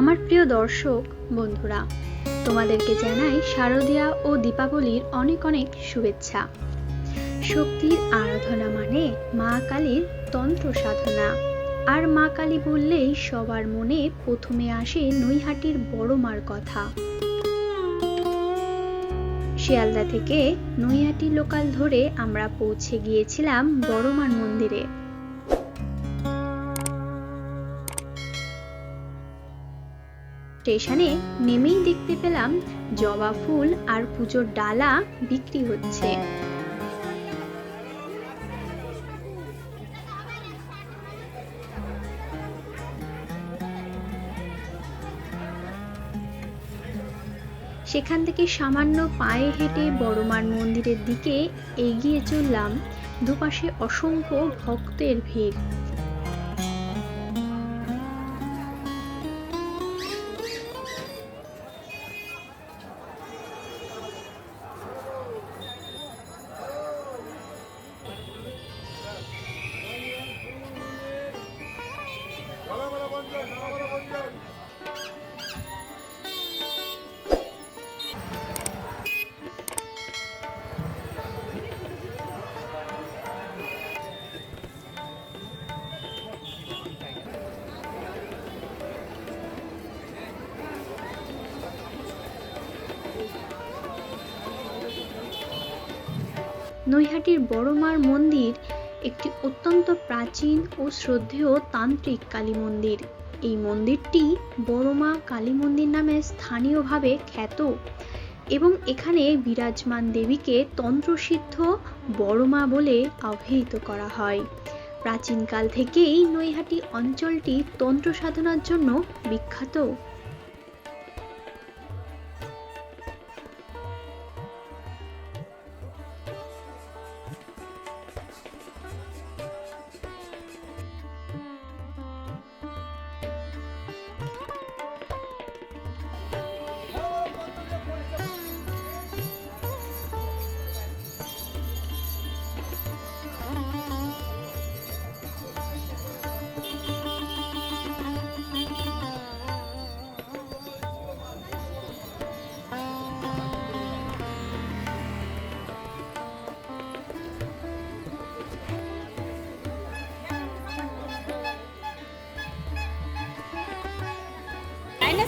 আমার প্রিয় দর্শক, বন্ধুরা, তোমাদেরকে জানাই শারদীয়া ও দীপাবলির অনেক অনেক শুভেচ্ছা। শক্তির আরাধনা মানে মা কালীর তন্ত্র সাধনা। আর মা কালী বললেই সবার মনে প্রথমে আসে নৈহাটির বড় মার কথা। শিয়ালদা থেকে নৈহাটি লোকাল ধরে আমরা পৌঁছে গিয়েছিলাম বড়মার মন্দিরে। স্টেশনে নেমেই দেখতে পেলাম জবা ফুল আর পুজোর ডালা বিক্রি হচ্ছে। সেখান থেকে সামান্য পায়ে হেঁটে বড়মার মন্দিরের দিকে এগিয়ে চললাম, দুপাশে অসংখ্য ভক্তের ভিড়। নৈহাটির বড়মার মন্দির একটি অত্যন্ত প্রাচীন ও শ্রদ্ধেয় তান্ত্রিক কালী মন্দির। এই মন্দিরটি বড়মা কালী মন্দির নামে স্থানীয়ভাবে খ্যাত এবং এখানে বিরাজমান দেবীকে তন্ত্রসিদ্ধ বড়মা বলে অভিহিত করা হয়। প্রাচীনকাল থেকেই নৈহাটি অঞ্চলটি তন্ত্র সাধনার জন্য বিখ্যাত।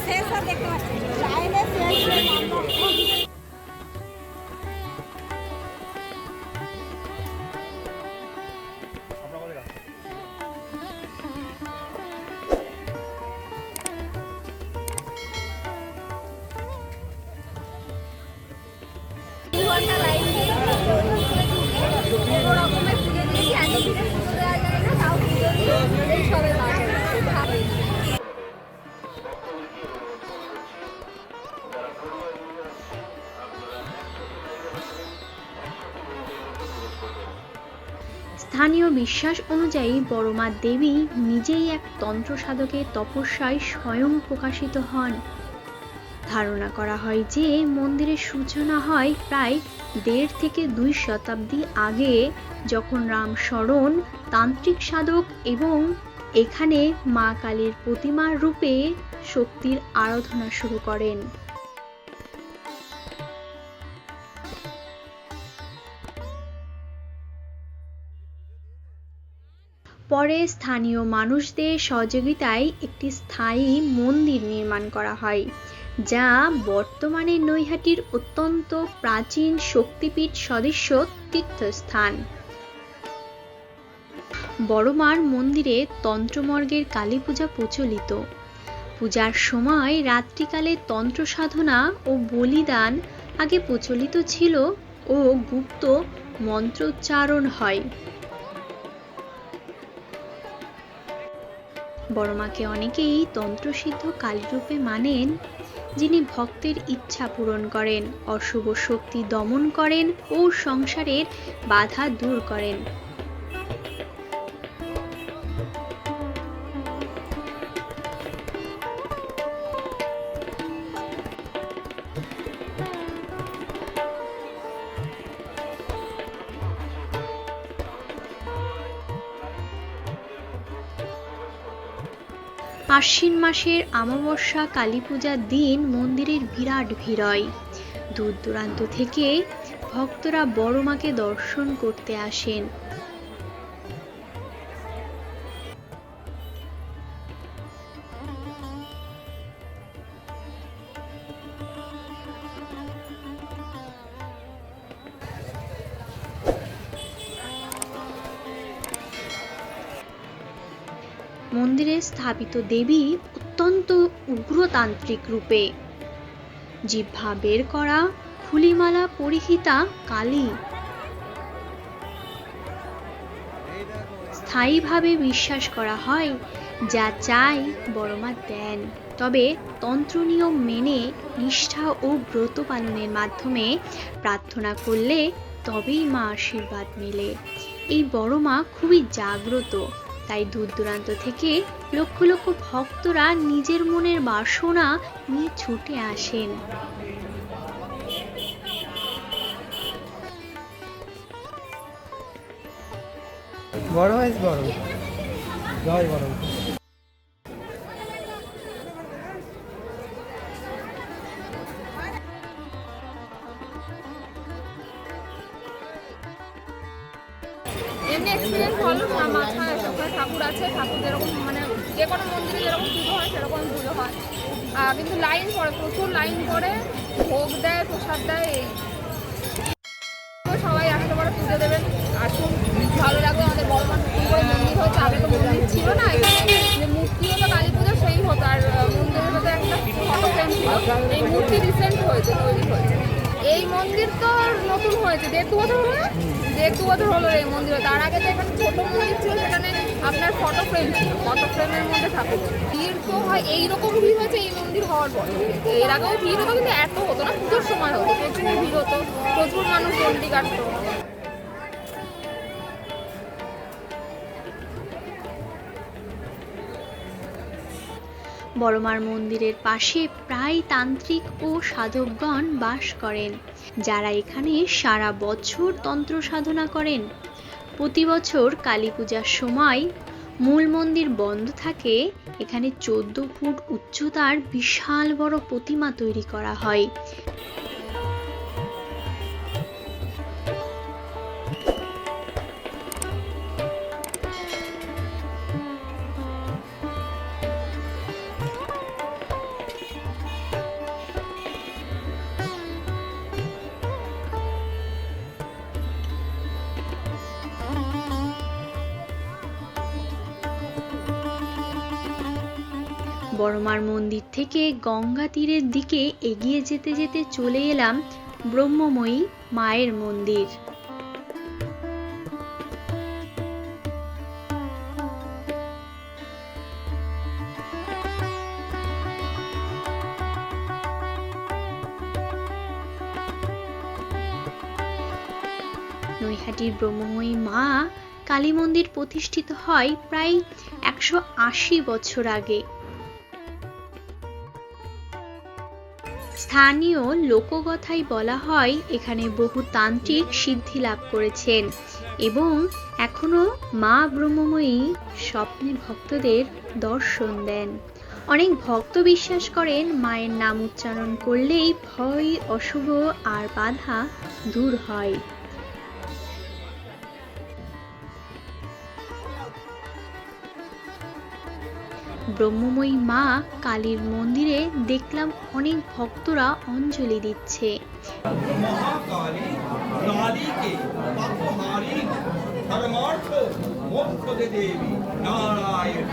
শেষ আর দেখতে পাচ্ছি। লাইনে শেষ স্থানীয় বিশ্বাস অনুযায়ী বড়মা দেবী নিজেই এক তন্ত্র সাধকের তপস্যায় স্বয়ং প্রকাশিত হন। ধারণা করা হয় যে মন্দিরের সূচনা হয় প্রায় দেড় থেকে দুই শতাব্দী আগে, যখন রামশরণ তান্ত্রিক সাধক এবং এখানে মা কালীর প্রতিমার রূপে শক্তির আরাধনা শুরু করেন। পরে স্থানীয় মানুষদের সহযোগিতায় একটি স্থায়ী মন্দির নির্মাণ করা হয়, যা বর্তমানে নৈহাটির অত্যন্ত প্রাচীন শক্তিপীঠ সদৃশ্য তীর্থস্থান। বড়মার মন্দিরে তন্ত্রমর্গের কালী পূজা প্রচলিত। পূজার সময় রাত্রিকালে তন্ত্র সাধনা ও বলিদান আগে প্রচলিত ছিল ও গুপ্ত মন্ত্রোচ্চারণ হয়। বড়মাকে অনেকেই তন্ত্রসিদ্ধ কালীরূপে মানেন, যিনি ভক্তের ইচ্ছা পূরণ করেন, অশুভ শক্তি দমন করেন ও সংসারের বাধা দূর করেন। আশ্বিন মাসের অমাবস্যা, কালী পূজার দিন মন্দিরের বিরাট ভিড় হয় দূর দূরান্ত থেকে ভক্তরা বড় মাকে দর্শন করতে আসেন। স্থাপিত দেবী অত্যন্ত উগ্রতান্ত্রিক রূপে। জিহ্বা বের করা, খুলিমালা পরিহিতা কালী। স্থায়ীভাবে বিশ্বাস করা হয়, যা চাই বড়মা দেন। তবে তন্ত্র নিয়ম মেনে, নিষ্ঠা ও ব্রত পালনের মাধ্যমে প্রার্থনা করলে তবেই মা আশীর্বাদ মেলে। এই বড় মা খুবই জাগ্রত, তাই দূর দূরান্ত থেকে লক্ষ লক্ষ ভক্তরা নিজের মনের বাসনা নিয়ে ছুটে আসেন। বড় হয়েছে বড় জয় বড় পুজো দেবেন। আসুন, ভালো লাগবে আমাদের বড় মন্দির হয়েছে আগে তো মন্দির ছিল না যে মূর্তি হতো কালী পুজো সেই হতো, আর মন্দিরের ভেতরে একটা ফটো ফ্রেম ছিল। এই মূর্তি রিসেন্ট হয়েছে, তৈরি হয়েছে। এই মন্দির তো নতুন হয়েছে, দেড় দু বছর হলো? দেড় দু বছর হলো এই মন্দিরে তার আগে তো এখানে ছোট মন্দির ছিল, সেখানে আপনার ফটো ফ্রেম ফটো ফ্রেমের মধ্যে ঠাকুর। ভিড় তো হয়, এইরকম ভিড় হয়েছে এই মন্দির হওয়ার পর। এর আগেও ভিড় হতো, কিন্তু এত হতো না, পুজোর সময় হতো। প্রচুর ভিড় হতো, প্রচুর মানুষ চন্ডি কাটতো বড়মার মন্দিরের পাশে প্রায় তান্ত্রিক ও সাধকগণ বাস করেন, যারা এখানে সারা বছর তন্ত্র সাধনা করেন। প্রতি বছর কালী পূজার সময় মূল মন্দির বন্ধ থাকে, এখানে চোদ্দ ফুট উচ্চতার বিশাল বড় প্রতিমা তৈরি করা হয়। বড়মার মন্দির থেকে গঙ্গা তীরের দিকে এগিয়ে যেতে যেতে চলে এলাম ব্রহ্মময়ী মায়ের মন্দির। নৈহাটির ব্রহ্মময়ী মা কালী মন্দির প্রতিষ্ঠিত হয় প্রায় একশো আশি বছর আগে। স্থানীয় লোককথায় বলা হয়, এখানে বহু তান্ত্রিক সিদ্ধি লাভ করেছেন এবং এখনও মা ব্রহ্মময়ী স্বপ্নে ভক্তদের দর্শন দেন। অনেক ভক্ত বিশ্বাস করেন, মায়ের নাম উচ্চারণ করলেই ভয়, অশুভ আর বাধা দূর হয়। ব্রহ্মময়ী মা কালীর মন্দিরে দেখলাম অনেক ভক্তরা অঞ্জলি দিচ্ছে। নারায়ণ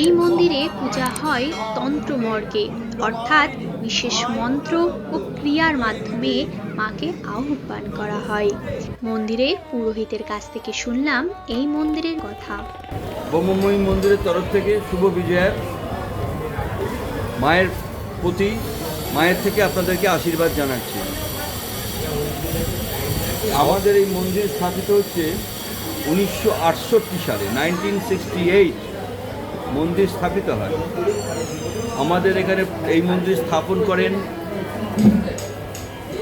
এই মন্দিরে পূজা হয় তন্ত্রমর্গে, অর্থাৎ বিশেষ মন্ত্র ও ক্রিয়ার মাধ্যমে মাকে আহ্বান করা হয়। মন্দিরে পুরোহিতের কাছ থেকে শুনলাম এই মন্দিরের কথা। ব্রহ্মময়ী মন্দিরের তরফ থেকে শুভ বিজয়ার মায়ের প্রতি, মায়ের থেকে আপনাদেরকে আশীর্বাদ জানাচ্ছি। আমাদের এই মন্দির স্থাপিত হচ্ছে উনিশশো আটষট্টি সালে নাইনটিন সিক্সটি এইট মন্দির স্থাপিত হয়। আমাদের এখানে এই মন্দির স্থাপন করেন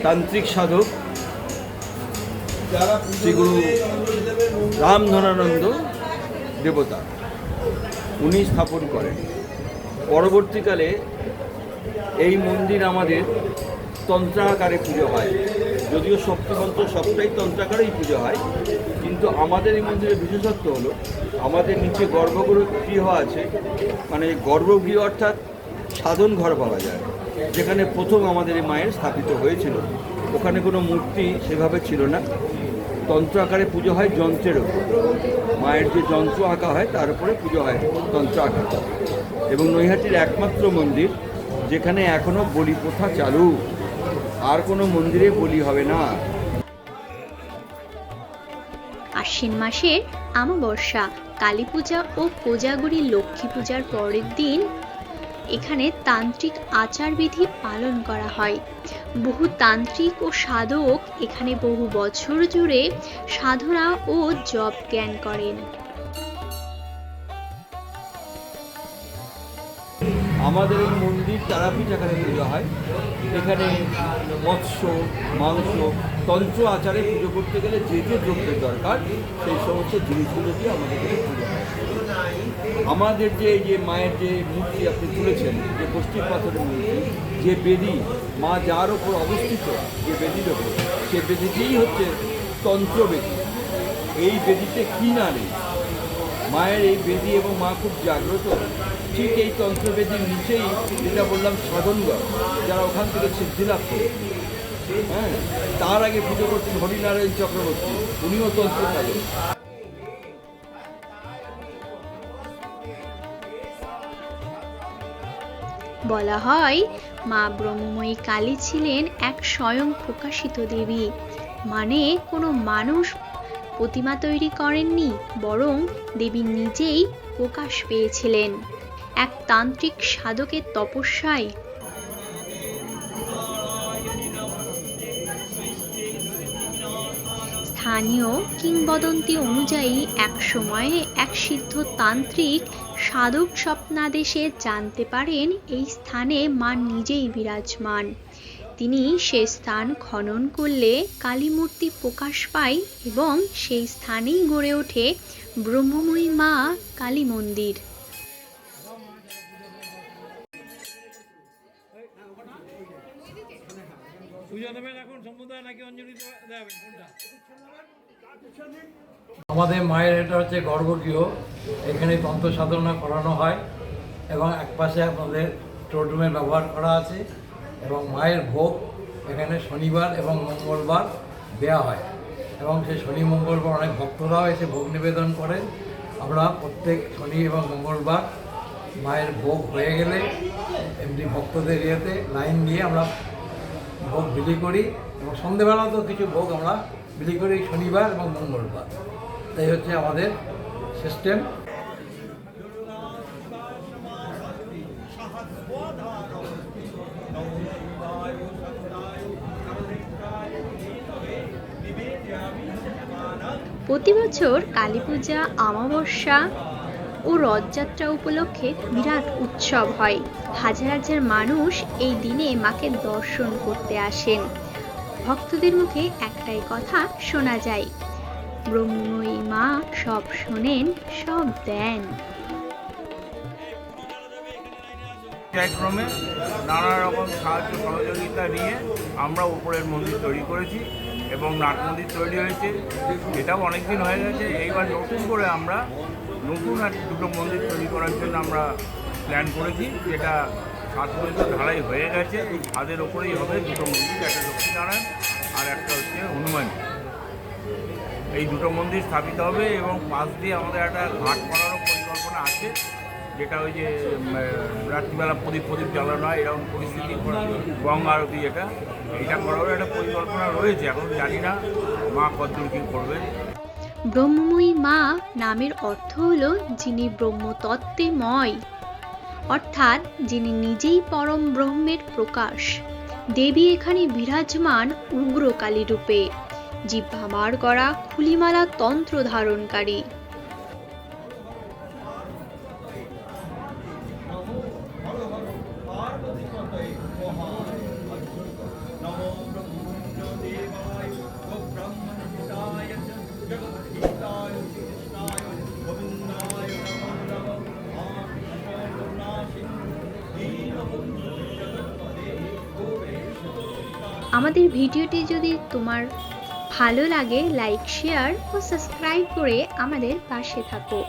তান্ত্রিক সাধক শ্রীগুরু রামধনানন্দ দেবতা। উনি স্থাপন করেন। পরবর্তীকালে এই মন্দির আমাদের তন্ত্রাকারে পুজো হয়। যদিও শক্তিমন্ত্র সবটাই তন্ত্রাকারেই পুজো হয়, কিন্তু আমাদের এই মন্দিরের বিশেষত্ব হলো, আমাদের নিচে গর্ভগৃহ আছে মানে গর্ভগৃহ অর্থাৎ সাধন ঘর পাওয়া যায়, যেখানে প্রথম আমাদের এই মায়ের স্থাপিত হয়েছিল। ওখানে কোনো মূর্তি সেভাবে ছিল না। তন্ত্র আকারে পুজো হয় যন্ত্রের ওপর। মায়ের যে যন্ত্র আঁকা হয়, তার উপরে পুজো হয় তন্ত্র আঁকা। এবং নৈহাটির একমাত্র মন্দির, যেখানে এখনও বলি প্রথা চালু। আর কোনো মন্দিরে বলি হবে না। আশ্বিন মাসের আমাবস্যা কালী পূজা ও কোজাগরী লক্ষ্মী পূজার পরের দিন এখানে তান্ত্রিক আচারবিধি পালন করা হয়। বহু তান্ত্রিক ও সাধক এখানে বহু বছর জুড়ে সাধনা ও জপ জ্ঞান করেন। আমাদের এই মন্দির তারাপীঠ এখানে পুজো হয়। এখানে মৎস্য, মাংস, তন্ত্র আচারে পুজো করতে গেলে যে যে দ্রব্যের দরকার, সেই সমস্ত জিনিসগুলো দিয়ে আমাদের এখানে পুজো হয়। আমাদের যে যে মায়ের যে মূর্তি আপনি তুলেছেন, যে পশ্চিম পাথরের মূর্তি, যে বেদি, মা যার ওপর অবস্থিত যে বেদির ওপর সে বেদিটিই হচ্ছে তন্ত্র বেদি। এই বেদিতে কী না নেই? মায়ের এই বেদি এবং মা খুব জাগ্রত। ঠিক এই তন্ত্রবেদীর নিচেই যেটা বললাম সাধনগড় যারা ওখান থেকে সিদ্ধি লাভ করে হ্যাঁ তার আগে পুজো করছেন হরিনারায়ণ চক্রবর্তী, উনিও তন্ত্র সাধক বলা হয়, মা ব্রহ্মময়ী কালী ছিলেন এক স্বয়ং প্রকাশিত দেবী। মানে কোনো মানুষ প্রতিমা তৈরি করেননি, বরং দেবী নিজেই প্রকাশ পেয়েছিলেন। এক তান্ত্রিক সাধকের তপস্যায়। স্থানীয় কিংবদন্তি অনুযায়ী এক সময়ে এক সিদ্ধ তান্ত্রিক সাধক স্বপ্নাদেশে জানতে পারেন এই স্থানে মা নিজেই বিরাজমান। তিনি সে স্থান খনন করলে কালীমূর্তি প্রকাশ পায় এবং সেই স্থানেই গড়ে ওঠে ব্রহ্মময়ী মা কালী মন্দির আমাদের মায়ের এটা হচ্ছে গর্ভগৃহ। এখানে তন্ত্র সাধনা করানো হয় এবং একপাশে আমাদের স্টোররুমের ব্যবহার করা আছে এবং মায়ের ভোগ এখানে শনিবার এবং মঙ্গলবার দেওয়া হয়। এবং সেই শনি, মঙ্গলবার অনেক ভক্তরাও এসে ভোগ নিবেদন করেন। আমরা প্রত্যেক শনি এবং মঙ্গলবার মায়ের ভোগ হয়ে গেলে এমনি ভক্তদের ইয়েতে লাইন দিয়ে আমরা ভোগ বিলি করি এবং সন্ধেবেলা সন্ধেবেলাতেও কিছু ভোগ আমরা বিলি করি শনিবার এবং মঙ্গলবার। তাই হচ্ছে আমাদের সিস্টেম প্রতি বছর কালী পূজা, অমাবস্যা ও রথযাত্রা উপলক্ষে বিরাট উৎসব হয়। হাজার হাজার মানুষ এই দিনে মাকে দর্শন করতে আসেন। ভক্তদের মুখে একটাই কথা শোনা যায়। ব্রহ্মই মা সব শোনেন, সব দেন। নানা রকম সাহায্য সহযোগিতা নিয়ে আমরা উপরের মন্দির তৈরি করেছি এবং নাট মন্দির তৈরি হয়েছে। এটাও অনেক দিন হয়ে গেছে। এইবার নতুন করে আমরা নতুন এক দুটো মন্দির তৈরি করার জন্য আমরা প্ল্যান করেছি। যেটা মন্দির ঢালাই হয়ে গেছে, এই ছাদের ওপরেই হবে দুটো মন্দির, একটা লক্ষ্মীনারায়ণ আর একটা হচ্ছে হনুমান। এই দুটো মন্দির স্থাপিত হবে এবং পাশ দিয়ে আমাদের একটা ঘাট করারও পরিকল্পনা আছে, যেটা ওই যে রাত্রিবেলা প্রদীপ প্রদীপ জ্বালানো হয়, এরকম পরিস্থিতি গঙ্গা আরতি এটা এটা করারও একটা পরিকল্পনা রয়েছে, এখন জানি না মা কতদূর কী করবেন ব্রহ্মময়ী মা নামের অর্থ হল যিনি ব্রহ্মতত্ত্বে ময় অর্থাৎ যিনি নিজেই পরম ব্রহ্মের প্রকাশ। দেবী এখানে বিরাজমান উগ্রকালী রূপে, জিহ্বা বার করা খুলিমালা তন্ত্র ধারণকারী। আমাদের ভিডিওটি যদি তোমার ভালো লাগে লাইক শেয়ার ও সাবস্ক্রাইব করে আমাদের পাশে থাকো।